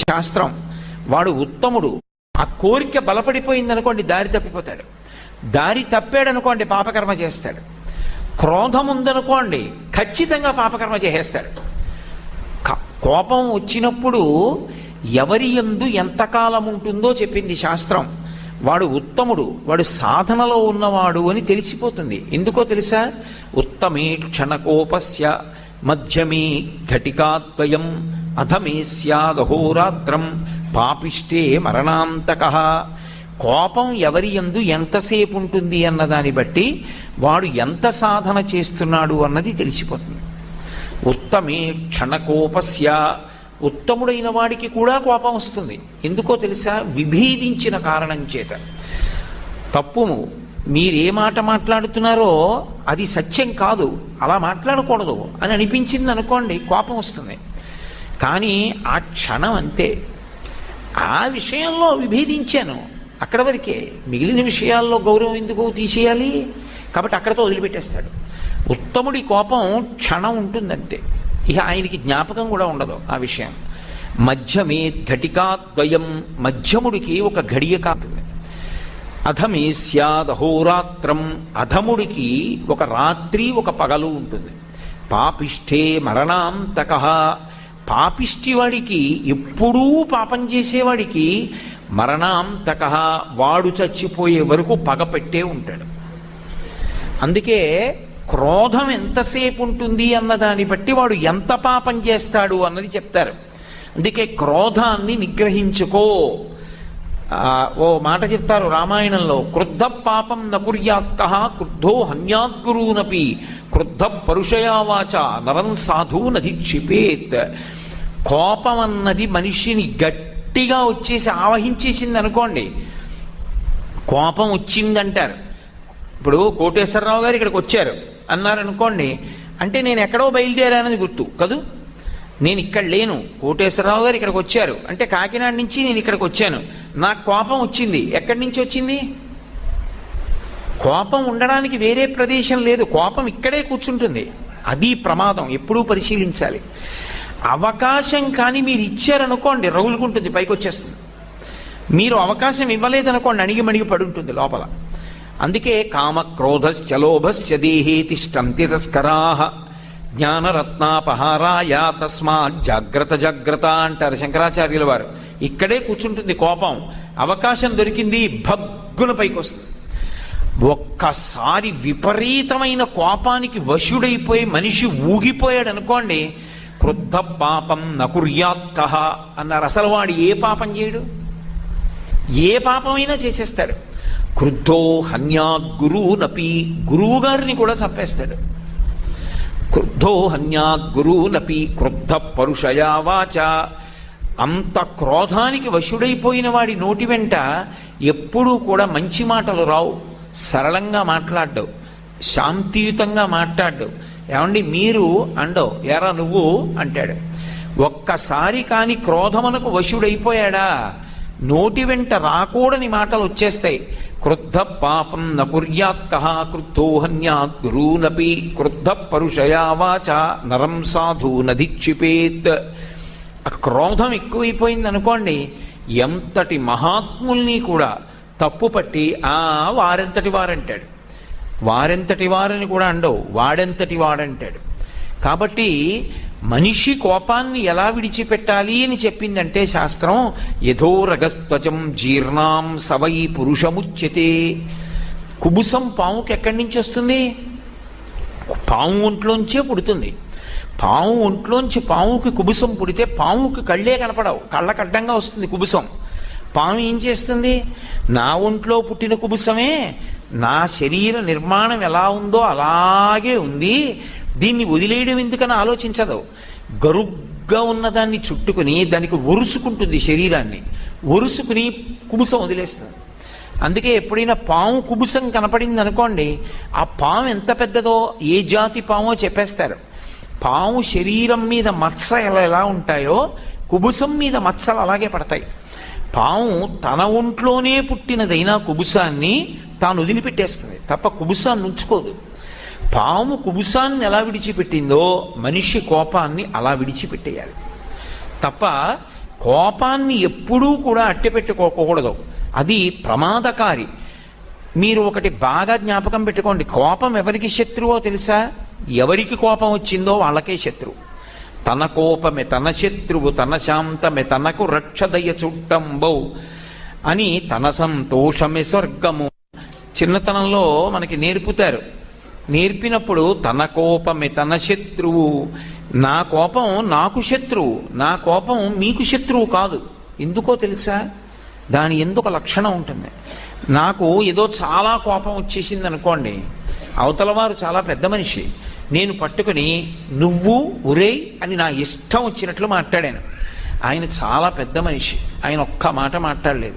శాస్త్రం. వాడు ఉత్తముడు. ఆ కోరిక బలపడిపోయింది అనుకోండి దారి తప్పిపోతాడు. దారి తప్పాడనుకోండి పాపకర్మ చేస్తాడు. క్రోధం ఉందనుకోండి ఖచ్చితంగా పాపకర్మ చేసేస్తాడు. కోపం వచ్చినప్పుడు ఎవరి ఎందు ఎంతకాలం ఉంటుందో చెప్పింది శాస్త్రం. వాడు ఉత్తముడు వాడు సాధనలో ఉన్నవాడు అని తెలిసిపోతుంది. ఎందుకో తెలుసా? ఉత్తమే క్షణకోపస్య మధ్యమే ఘటికాద్వయం అధమే స్యాదహోరాత్రం పాపిష్టే మరణాంతక. కోపం ఎవరి ఎందు ఎంతసేపు ఉంటుంది అన్న దాన్ని బట్టి వాడు ఎంత సాధన చేస్తున్నాడు అన్నది తెలిసిపోతుంది. ఉత్తమే క్షణకోపస్య. ఉత్తముడైన వాడికి కూడా కోపం వస్తుంది. ఎందుకో తెలుసా? విభేదించిన కారణం చేత. తప్పుము మీరు ఏ మాట మాట్లాడుతున్నారో అది సత్యం కాదు. అలా మాట్లాడకూడదు అని అనిపించింది అనుకోండి కోపం వస్తుంది. కానీ ఆ క్షణం అంతే. ఆ విషయంలో విభేదించాను. అక్కడ వరకే. మిగిలిన విషయాల్లో గౌరవం ఎందుకు తీసేయాలి? కాబట్టి అక్కడతో వదిలిపెట్టేస్తాడు. ఉత్తముడి కోపం క్షణం ఉంటుందంతే. ఇక ఆయనకి జ్ఞాపకం కూడా ఉండదు ఆ విషయం. మధ్యమే ఘటికాద్వయం మధ్యముడికి ఒక ఘడియ కాపుతుంది అధమే స్యాదహోరాత్రం అధముడికి ఒక రాత్రి ఒక పగలు ఉంటుంది. పాపిష్ఠే మరణాంతక పాపిష్టివాడికి ఎప్పుడూ పాపం చేసేవాడికి మరణాంతక వాడు చచ్చిపోయే వరకు పగ పెట్టే ఉంటాడు. అందుకే క్రోధం ఎంతసేపు ఉంటుంది అన్న దాన్ని బట్టి వాడు ఎంత పాపం చేస్తాడు అన్నది చెప్తారు. అందుకే క్రోధాన్ని నిగ్రహించుకో. ఓ మాట చెప్తారు రామాయణంలో క్రుద్ధ పాపం నకుర్యాత్క క్రుద్ధో హన్యాద్గురూనపి క్రుద్ధ పరుషయావాచ నరం సాధు నధిక్షిపేత్ కోపం అన్నది మనిషిని గట్టిగా వచ్చేసి ఆవహించేసింది అనుకోండి కోపం వచ్చిందంటారు. ఇప్పుడు కోటేశ్వరరావు గారు ఇక్కడికి వచ్చారు అన్నారు అనుకోండి అంటే నేను ఎక్కడో బయలుదేరానని గుర్తు కదూ? నేను ఇక్కడ లేను కోటేశ్వరరావు గారు ఇక్కడికి వచ్చారు అంటే కాకినాడ నుంచి నేను ఇక్కడికి వచ్చాను నాకు కోపం వచ్చింది. ఎక్కడి నుంచి వచ్చింది? కోపం ఉండడానికి వేరే ప్రదేశం లేదు. కోపం ఇక్కడే కూర్చుంటుంది. అది ప్రమాదం. ఎప్పుడూ పరిశీలించాలి. అవకాశం కానీ మీరు ఇచ్చారనుకోండి రగులుకుంటుంది పైకి వచ్చేస్తుంది మీరు అవకాశం ఇవ్వలేదనుకోండి అణిగి మణిగి పడి ఉంటుంది లోపల. అందుకే కామ క్రోధశ్చ దేహే తిష్టంతి తస్కరా జ్ఞానరత్నాపహారాయ తస్మాత్ జాగ్రత్త జాగ్రత్త అంటారు శంకరాచార్యుల వారు. ఇక్కడే కూర్చుంటుంది కోపం. అవకాశం దొరికింది భగ్గున పైకి వస్తుంది ఒక్కసారి విపరీతమైన కోపానికి వశుడైపోయి మనిషి ఊగిపోయాడు అనుకోండి క్రుద్ధ పాపం నకుర్యాత్క అన్నారు. అసలు వాడు ఏ పాపం చేయడు? ఏ పాపమైనా చేసేస్తాడు. క్రుద్ధో హన్యాత్ గురువునపి గురువు గారిని కూడా చంపేస్తాడు. క్రుద్ధో హన్యాత్ గురువునపి క్రుద్ధ పరుషయా వాచ. అంత క్రోధానికి వశుడైపోయిన వాడి నోటి వెంట ఎప్పుడూ కూడా మంచి మాటలు రావు. సరళంగా మాట్లాడ్డు శాంతియుతంగా మాట్లాడ్డు ఏమండి మీరు అండవు. ఎరా నువ్వు అంటాడు. ఒక్కసారి కాని క్రోధమునకు వశుడైపోయాడా? నోటి వెంట రాకూడని మాటలు వచ్చేస్తాయి. క్రుద్ధ పాపం నకుర్యాత్క క్రుద్ధో హన్యాత్ గురూనపి క్రుద్ధ పరుషయా వాచ నరం సాధు నధిక్షిపేత్. ఆ క్రోధం ఎక్కువైపోయింది అనుకోండి ఎంతటి మహాత్ముల్ని కూడా తప్పు పట్టి ఆ వారెంతటి వారంటాడు. వారెంతటి వారని కూడా అండవు వాడెంతటి వాడంటాడు. కాబట్టి మనిషి కోపాన్ని ఎలా విడిచిపెట్టాలి అని చెప్పిందంటే శాస్త్రం యథోరగస్త్వచం జీర్ణాం సవై పురుషముచ్యతే. కుబుసం పాముకి ఎక్కడి నుంచి వస్తుంది? పాము ఒంట్లోంచే పుడుతుంది. పాము ఒంట్లోంచి పాముకి కుబుసం పుడితే పాముకి కళ్ళే కనపడవు కళ్ళకు అడ్డంగా వస్తుంది కుబుసం. పాము ఏం చేస్తుంది? నా ఒంట్లో పుట్టిన కుబుసమే నా శరీర నిర్మాణం ఎలా ఉందో అలాగే ఉంది దీన్ని వదిలేయడం ఎందుకని ఆలోచించదు. గరుగ్గా ఉన్నదాన్ని చుట్టుకుని దానికి ఒరుసుకుంటుంది శరీరాన్ని. ఒరుసుకుని కుబుసం వదిలేస్తుంది. అందుకే ఎప్పుడైనా పాము కుబుసం కనపడింది అనుకోండి ఆ పాము ఎంత పెద్దదో ఏ జాతి పామో చెప్పేస్తారు. పాము శరీరం మీద మత్స ఎలా ఉంటాయో కుబుసం మీద మత్సలు అలాగే పడతాయి. పాము తన ఒంట్లోనే పుట్టినదైనా కుబుసాన్ని తాను వదిలిపెట్టేస్తుంది. తప్ప కుబుసాన్ని ఉంచుకోదు. పాము కుబుసాన్ని ఎలా విడిచిపెట్టిందో మనిషి కోపాన్ని అలా విడిచిపెట్టేయాలి. తప్ప కోపాన్ని ఎప్పుడూ కూడా అట్టెపెట్టుకోకూడదు. అది ప్రమాదకారి. మీరు ఒకటి బాగా జ్ఞాపకం పెట్టుకోండి. కోపం ఎవరికి శత్రువో తెలుసా? ఎవరికి కోపం వచ్చిందో వాళ్ళకే శత్రువు తన కోపమే తన శత్రువు తన శాంతమే తనకు రక్షదయ చుట్టంబౌ అని తన సంతోషమే స్వర్గము. చిన్నతనంలో మనకి నేర్పుతారు. నేర్పినప్పుడు తన కోపమే తన శత్రువు. నా కోపం నాకు శత్రువు. నా కోపం మీకు శత్రువు కాదు. ఎందుకో తెలుసా? దాని ఎందుకు లక్షణం ఉంటుంది? నాకు ఏదో చాలా కోపం వచ్చేసింది అనుకోండి అవతల వారు చాలా పెద్ద మనిషి. నేను పట్టుకుని నువ్వు ఉరే అని నా ఇష్టం వచ్చినట్లు మాట్లాడాను. ఆయన చాలా పెద్ద మనిషి. ఆయన ఒక్క మాట మాట్లాడలేదు.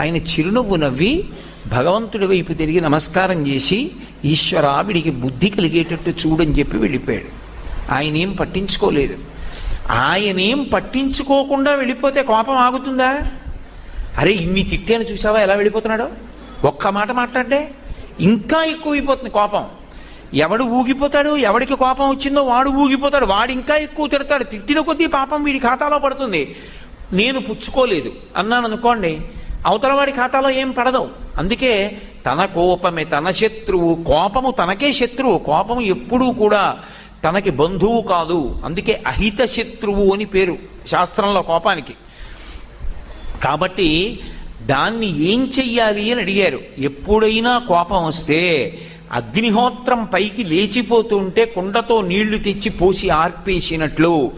ఆయన చిరునవ్వు నవ్వి భగవంతుడి వైపు తిరిగి నమస్కారం చేసి ఈశ్వర ఆవిడికి బుద్ధి కలిగేటట్టు చూడని చెప్పి వెళ్ళిపోయాడు. ఆయన ఏం పట్టించుకోలేదు. ఆయనేం పట్టించుకోకుండా వెళ్ళిపోతే కోపం ఆగుతుందా? అరే ఇన్ని తిట్టాను చూసావా? ఎలా వెళ్ళిపోతున్నాడో? ఒక్క మాట మాట్లాడే ఇంకా ఎక్కువైపోతుంది కోపం. ఎవడు ఊగిపోతాడు? ఎవడికి కోపం వచ్చిందో వాడు ఊగిపోతాడు. వాడు ఇంకా ఎక్కువ తిడతాడు. తిట్టిన కొద్దీ పాపం వీడి ఖాతాలో పడుతుంది. నేను పుచ్చుకోలేదు. అన్నాను అనుకోండి అవతల వాడి ఖాతాలో ఏం పడదు. అందుకే తన కోపమే తన శత్రువు కోపము తనకే శత్రువు కోపము ఎప్పుడూ కూడా తనకి బంధువు కాదు. అందుకే అహిత శత్రువు అని పేరు శాస్త్రంలో కోపానికి. కాబట్టి దాన్ని ఏం చెయ్యాలి అని అడిగారు. ఎప్పుడైనా కోపం వస్తే అగ్నిహోత్రం పైకి లేచిపోతుంటే కుండతో నీళ్ళు తెచ్చి పోసి ఆర్పేసినట్లు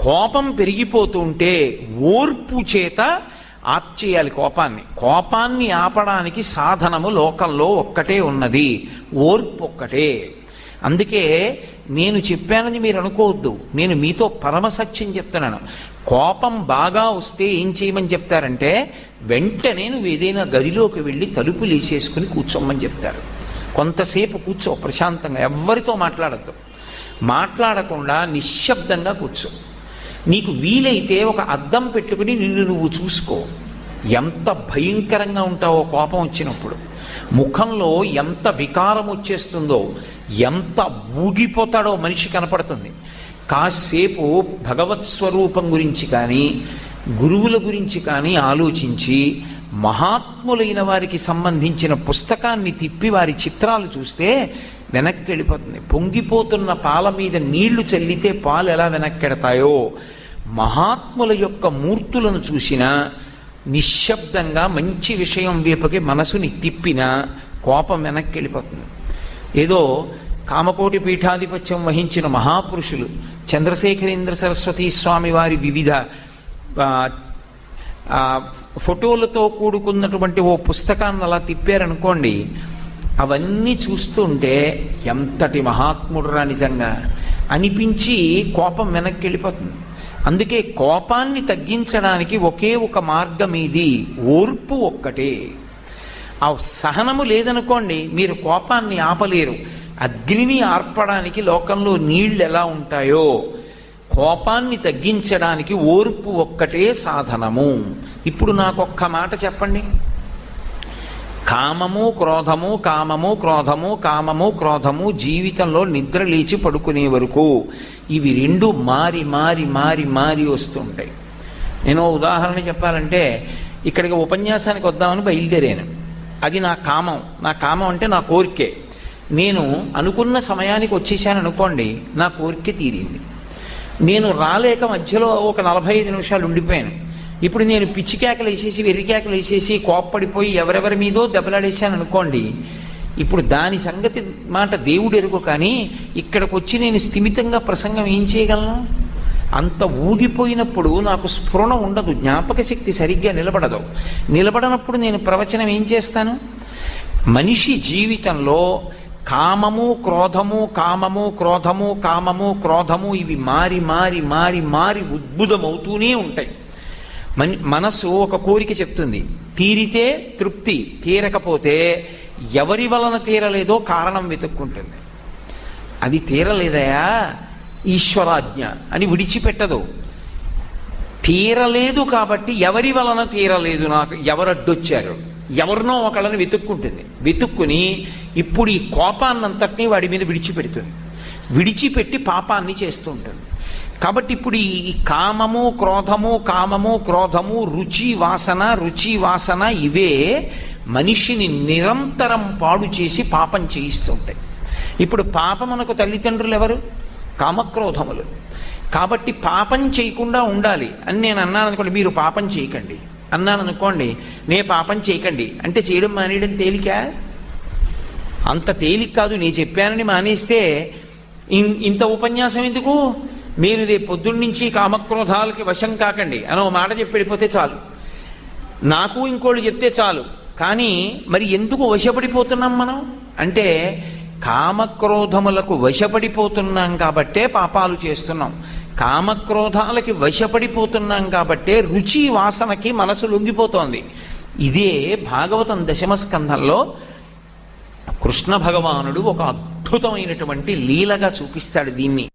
కోపం పెరిగిపోతుంటే ఓర్పు చేత ఆర్చేయాలి కోపాన్ని. కోపాన్ని ఆపడానికి సాధనము లోకంలో ఒక్కటే ఉన్నది. ఓర్పు ఒక్కటే. అందుకే నేను చెప్పానని మీరు అనుకోవద్దు. నేను మీతో పరమసత్యం చెప్తున్నాను. కోపం బాగా వస్తే ఏం చేయమని చెప్తారంటే వెంటనే నువ్వు ఏదైనా గదిలోకి వెళ్ళి తలుపులు వేసేసుకుని కూర్చోమని చెప్తారు. కొంతసేపు కూర్చో ప్రశాంతంగా. ఎవ్వరితో మాట్లాడద్దు. మాట్లాడకుండా నిశ్శబ్దంగా కూర్చో. నీకు వీలైతే ఒక అద్దం పెట్టుకుని నిన్ను నువ్వు చూసుకో. ఎంత భయంకరంగా ఉంటావో కోపం వచ్చినప్పుడు. ముఖంలో ఎంత వికారం వచ్చేస్తుందో ఎంత ఊగిపోతాడో మనిషి కనపడుతుంది. కాసేపు భగవత్ స్వరూపం గురించి కానీ గురువుల గురించి కానీ ఆలోచించి మహాత్ములైన వారికి సంబంధించిన పుస్తకాన్ని తిప్పి వారి చిత్రాలు చూస్తే వెనక్కి వెళ్ళిపోతుంది. పొంగిపోతున్న పాల మీద నీళ్ళు చల్లితే పాలు ఎలా వెనక్కెడతాయో మహాత్ముల యొక్క మూర్తులను చూసినా నిశ్శబ్దంగా మంచి విషయం వైపుకి మనసుని తిప్పినా కోపం వెనక్కి వెళ్ళిపోతుంది. ఏదో కామకోటి పీఠాధిపత్యం వహించిన మహాపురుషులు చంద్రశేఖరేంద్ర సరస్వతి స్వామి వారి వివిధ ఫోటోలతో కూడుకున్నటువంటి ఓ పుస్తకాన్ని అలా తిప్పారనుకోండి అవన్నీ చూస్తుంటే ఎంతటి మహాత్ముడురా నిజంగా. అనిపించి కోపం వెనక్కి వెళ్ళిపోతుంది. అందుకే కోపాన్ని తగ్గించడానికి ఒకే ఒక మార్గం ఇది. ఓర్పు ఒక్కటే. ఆ సహనము లేదనుకోండి మీరు కోపాన్ని ఆపలేరు. అగ్నిని ఆర్పడానికి లోకంలో నీళ్ళు ఎలా ఉంటాయో కోపాన్ని తగ్గించడానికి ఓర్పు ఒక్కటే సాధనము. ఇప్పుడు నాకొక్క మాట చెప్పండి. కామము క్రోధము కామము క్రోధము కామము క్రోధము జీవితంలో నిద్ర లేచి పడుకునే వరకు ఇవి రెండు మారి మారి మారి మారి వస్తుంటాయి. నేను ఉదాహరణ చెప్పాలంటే ఇక్కడికి ఉపన్యాసానికి వద్దామని బయలుదేరాను. అది నా కామం. నా కామం అంటే నా కోరికే. నేను అనుకున్న సమయానికి వచ్చేసాను అనుకోండి నా కోరిక తీరింది. నేను రాలేక మధ్యలో ఒక నలభై ఐదు నిమిషాలు ఉండిపోయాను. ఇప్పుడు నేను పిచ్చి కేకలు వేసేసి వెర్రి కేకలు వేసేసి కోప్పడిపోయి ఎవరెవరి మీదో దెబ్బలాడేశాను అనుకోండి. ఇప్పుడు దాని సంగతి మాట దేవుడు ఎరుగు కానీ ఇక్కడికి వచ్చి నేను స్థిమితంగా ప్రసంగం ఏం చేయగలను? అంత ఊగిపోయినప్పుడు నాకు స్ఫురణ ఉండదు జ్ఞాపక శక్తి సరిగ్గా నిలబడదు. నిలబడనప్పుడు నేను ప్రవచనం ఏం చేస్తాను? మనిషి జీవితంలో కామము క్రోధము కామము క్రోధము కామము క్రోధము ఇవి మారి మారి మారి మారి ఉద్భుతమవుతూనే ఉంటాయి. మన మనస్సు ఒక కోరిక చెప్తుంది. తీరితే తృప్తి తీరకపోతే ఎవరి వలన తీరలేదో కారణం వెతుక్కుంటుంది. అది తీరలేదయా? ఈశ్వరాజ్ఞ అని విడిచిపెట్టదు. తీరలేదు కాబట్టి ఎవరి వలన తీరలేదు నాకు ఎవరు అడ్డొచ్చారు ఎవరినో ఒకళ్ళని వెతుక్కుంటుంది. వెతుక్కుని ఇప్పుడు ఈ కోపాన్నంతటినీ వాడి మీద విడిచిపెడుతుంది. విడిచిపెట్టి పాపాన్ని చేస్తూ ఉంటుంది. కాబట్టి ఇప్పుడు ఈ కామము క్రోధము కామము క్రోధము రుచి వాసన రుచి వాసన ఇవే మనిషిని నిరంతరం పాడు చేసి పాపం చేయిస్తుంటాయి ఇప్పుడు పాపమునకు తల్లిదండ్రులు ఎవరు? కామక్రోధములు. కాబట్టి పాపం చేయకుండా ఉండాలి. అని నేను అన్నాను అనుకోండి మీరు పాపం చేయకండి. అన్నాను అనుకోండి నే పాపం చేయకండి. అంటే చేయడం మానేయడం తేలిక? అంత తేలిక కాదు. నేను చెప్పానని మానేస్తే ఇన్- ఇంత ఉపన్యాసం ఎందుకు? మీరు రేపు పొద్దున్నుంచి కామక్రోధాలకి వశం కాకండి. అని ఒక మాట చెప్పి వెళ్ళిపోతే చాలు. నాకు ఇంకోళ్ళు చెప్తే చాలు. కానీ మరి ఎందుకు వశపడిపోతున్నాం మనం? అంటే కామక్రోధములకు వశపడిపోతున్నాం కాబట్టే పాపాలు చేస్తున్నాం. కామక్రోధాలకి వశపడిపోతున్నాం కాబట్టే రుచి వాసనకి మనసు లొంగిపోతోంది. ఇదే భాగవతం దశమ స్కంధంలో కృష్ణ భగవానుడు ఒక అద్భుతమైనటువంటి లీలగా చూపిస్తాడు దీన్ని.